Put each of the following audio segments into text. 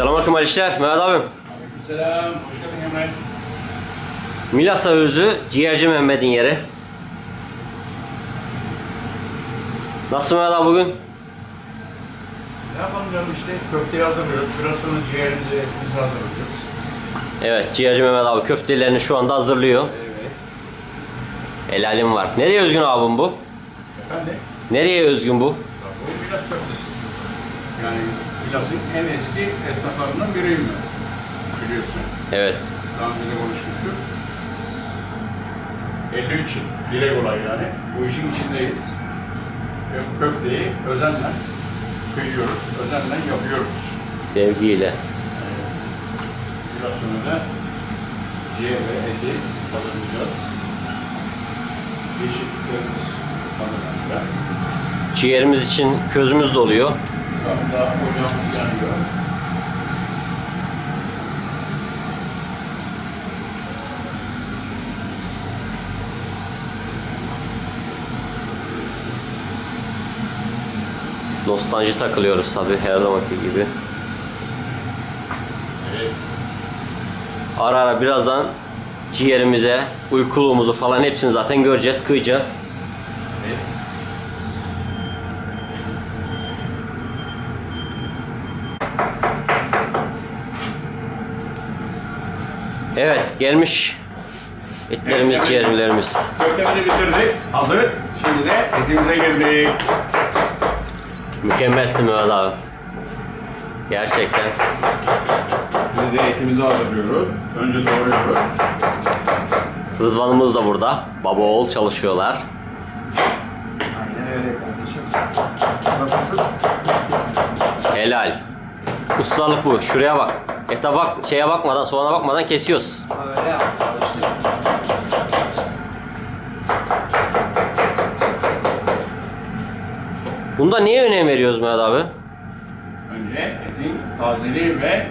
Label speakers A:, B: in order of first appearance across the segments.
A: Selamünaleyküm Alişler. Mehmet abim.
B: Selam, hoş geldin Emre.
A: Milasa Özü, ciğerci Mehmet'in yeri. Nasıl Mehmet abi bugün?
B: Ne yapalım canım işte köfteyi hazırlıyoruz. Biraz sonra ciğerimizi etimizi hazırlayacağız.
A: Evet, ciğerci Mehmet abi köftelerini şu anda hazırlıyor.
B: Evet.
A: Helalim var. Nereye özgün abim bu?
B: Efendim?
A: Nereye özgün bu?
B: Bu Milas köftesi. Yani Milas'ın en eski esnaflarından biriyim ben. Biliyorsun.
A: Evet.
B: Daha önce de konuşmuştuk. 53 yıl. Dile kolay yani. Bu işin içindeyiz. Köfteyi özenle kıyıyoruz. Özenle yapıyoruz.
A: Sevgiyle.
B: Biraz sonra da ciğer ve eti hazırlayacağız. Yeşilliklerimiz hazırlanacak.
A: Ciğerimiz için közümüz doluyor.
B: Hatta ocağımız yanıyor.
A: Nostalji takılıyoruz tabi her zamanki gibi.
B: Evet.
A: Ara ara birazdan ciğerimize, uykuluğumuzu falan hepsini zaten göreceğiz, kıyacağız.
B: Evet,
A: gelmiş etlerimiz,
B: Evet,
A: ciğerlerimiz.
B: Köftemizi bitirdik. Hazır. Şimdi de etimize girdik.
A: Mükemmelsin Mehmet abi. Gerçekten.
B: Biz de etimizi hazırlıyoruz. Önce doğruyoruz.
A: Rıdvan'ımız da burada. Baba oğul çalışıyorlar.
C: Aynen öyle kardeşim. Nasılsın?
A: Helal. Ustalık bu. Şuraya bak. Ete bak, şeye bakmadan, soğana bakmadan kesiyoruz.
C: Öyle.
A: Bunda niye önem veriyoruz Mehmet abi?
B: Önce etin tazeliği ve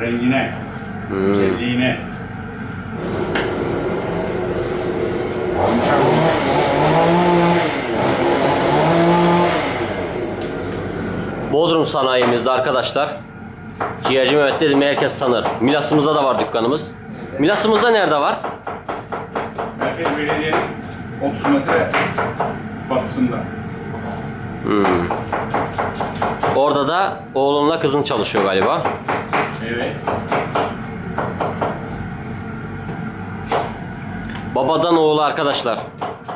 B: rengine,
A: Hmm.
B: güzelliğine.
A: Bodrum sanayimizde arkadaşlar. Ciğerci Mehmet dedim herkes tanır. Milas'ımızda da var dükkanımız. Milas'ımızda nerede var?
B: Merkez Belediye'nin 30 metre batısında.
A: Hmm. Orada da oğlunla kızın çalışıyor galiba.
B: Evet.
A: Babadan oğula arkadaşlar.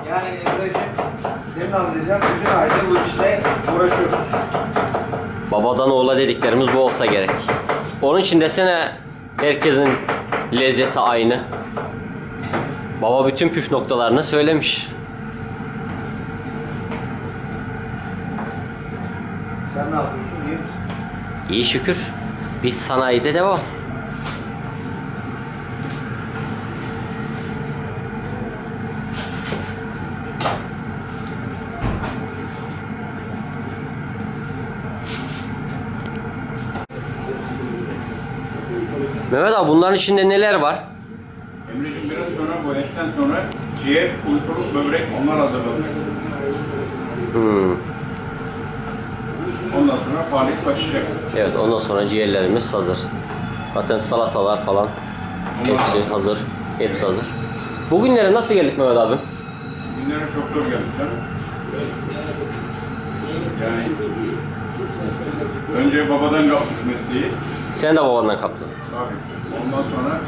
C: Yani Emre'ciğim senin anlayacağın bütün aile bu işle uğraşıyoruz.
A: Babadan oğula dediklerimiz bu olsa gerek. Onun için desene herkesin lezzeti aynı. Baba bütün püf noktalarını söylemiş.
C: Sen ne yapıyorsun? İyi misin?
A: İyi şükür. Biz sanayide devam. Mehmet abi bunların içinde neler var?
B: Emre'cim biraz sonra bu etten sonra ciğer, uykuluk, böbrek onlar hazırlanacak.
A: Hmm.
B: Ondan sonra faaliyet başlayacak.
A: Evet ondan sonra ciğerlerimiz hazır. Zaten salatalar falan hepsi hazır. Hepsi hazır. Bugünlere nasıl geldik Mehmet abi?
B: Günlere çok zor geldik canım. Yani önce babadan kaptık mesleği.
A: Sen de babandan kaptın.
B: Tabii. Ondan sonra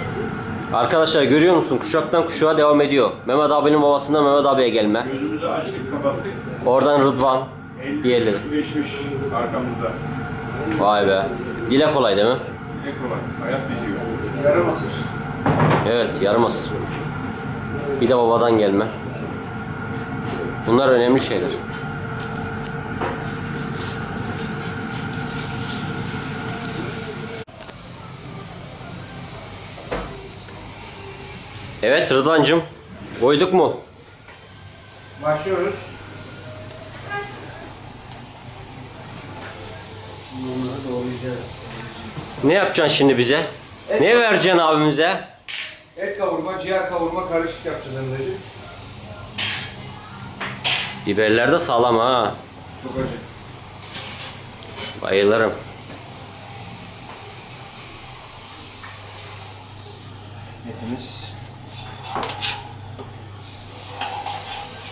A: Arkadaşlar görüyor musun? Kuşaktan kuşağa devam ediyor. Mehmet abinin babasından Mehmet abiye gelme.
B: gözümüzü açtık kapattık.
A: Oradan Rıdvan
B: 50
A: diğerleri.
B: geçmiş arkamızda.
A: Vay be. Dile kolay değil mi?
B: Ne kolay. Hayat bitiyor.
C: Yarım asır.
A: Evet yarım asır. Bir de babadan gelme. Bunlar önemli şeyler. Evet Rıdvan'cım. Koyduk mu?
C: Başlıyoruz.
A: Ne yapacaksın şimdi bize? Et ne kavurma. vereceksin abimize?
C: Et kavurma, ciğer kavurma karışık yapacağız Emre'ciğim.
A: Biberler de sağlam ha.
C: Çok acı.
A: Bayılırım.
C: Etimiz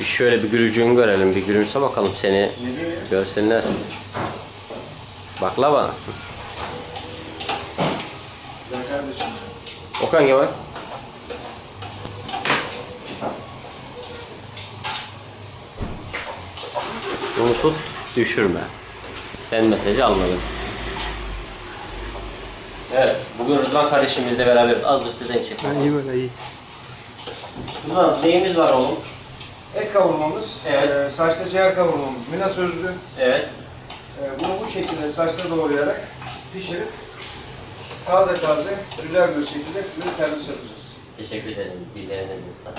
A: bir şöyle bir gülücüğünü görelim. Bir gülümse bakalım seni görsünler. Baklava. Okan Kemal. Bunu tut, düşürme. Sen mesajı almadın. Evet, bugün Rıdvan kardeşimizle beraberiz. Az üstüden çek.
D: iyi böyle iyi.
A: Rıdvan, neyimiz var oğlum?
C: Et kavurmamız,
A: Evet.
C: e, saçta ciğer kavurmamız, mina sözlü.
A: Evet.
C: E, bunu bu şekilde saçta doğrayarak pişirip taze taze güzel bir şekilde size servis yapacağız.
A: Teşekkür ederim. Dillerinizden.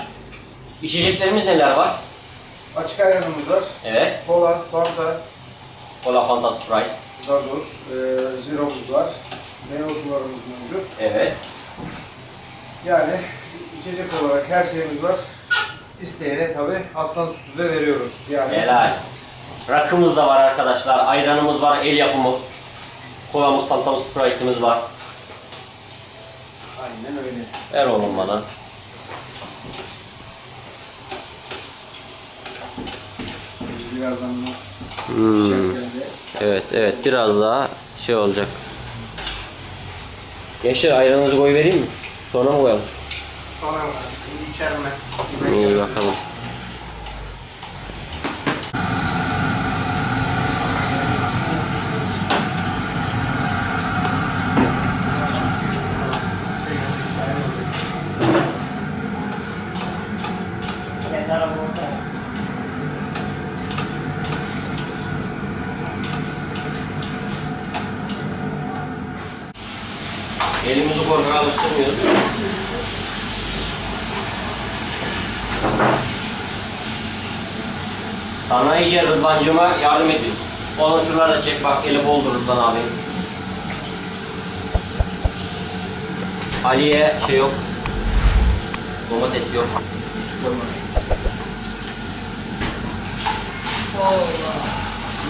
A: İçeceklerimiz neler var?
C: Açık ayranımız var.
A: Evet.
C: Kola, Fanta,
A: Cola Fanta Sprite.
C: gazoz, e, ziromuz var. Meyve sularımız mevcut.
A: Evet.
C: Yani içecek olarak her şeyimiz var. İsteyene tabi aslan sütü de veriyoruz. Yani
A: Helal. Rakımız da var arkadaşlar. Ayranımız var. El yapımı. Kolamız, Fantamız, Sprite'ımız var.
C: aynen öyle.
A: Ver oğlum bana.
C: Birazdan bunu
A: Hmm.
C: şeklinde.
A: Evet, evet. Biraz daha şey olacak. Gençler ayranınızı koy vereyim mi? Sonra mı koyalım?
C: Sonra şimdi içerme.
A: İyi bakalım. Elimizi korkak alıştırmıyoruz. Sanayici Rıdvancıma yardım ediyoruz. Oğlum şunları da çek bak eli boldur Rıdvan abi. Ali'ye şey yok. Domates yok.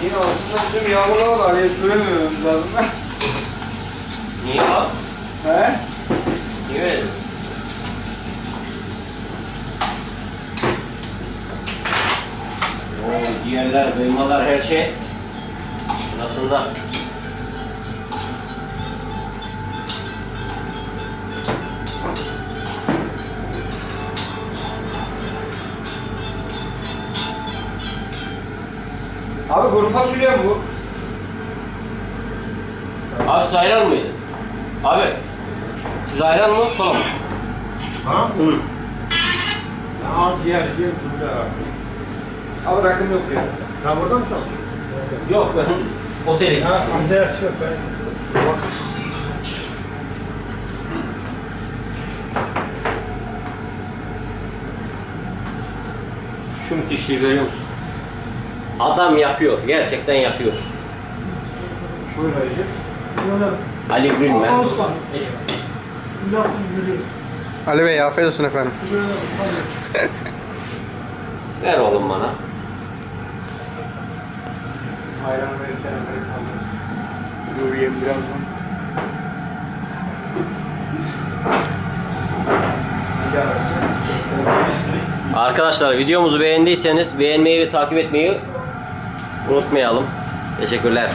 C: Niye aslında bizim yağmurlar var. Ali'ye söylemememiz lazım.
A: Niye o?
C: He?
A: Niye öyle? Oo, ciğerler, kıymalar, her şey. Aslında.
C: Abi kuru fasulye mi bu?
A: Abi siz ayran mıydı? Abi. Siz ayran mı? Mı?
B: Ha?
A: Hı.
B: Ya az yer, yer burada.
C: Abi rakım yok ya.
B: Ha burada mı çalışıyorsun?
A: Yok ben oteli.
B: Ha, Andreas yok ben. Bakış.
A: Şu müthişliği görüyor musun? Adam yapıyor. Gerçekten yapıyor.
C: Buyur Ali'ciğim.
A: Ali Gülme.
E: Nasıl gülüyor?
D: Ali Bey afiyet olsun efendim.
A: Ver oğlum bana.
C: Ayran böyle kalmaz. Dur yiyeyim birazdan.
A: Arkadaşlar videomuzu beğendiyseniz beğenmeyi ve takip etmeyi unutmayalım. Teşekkürler.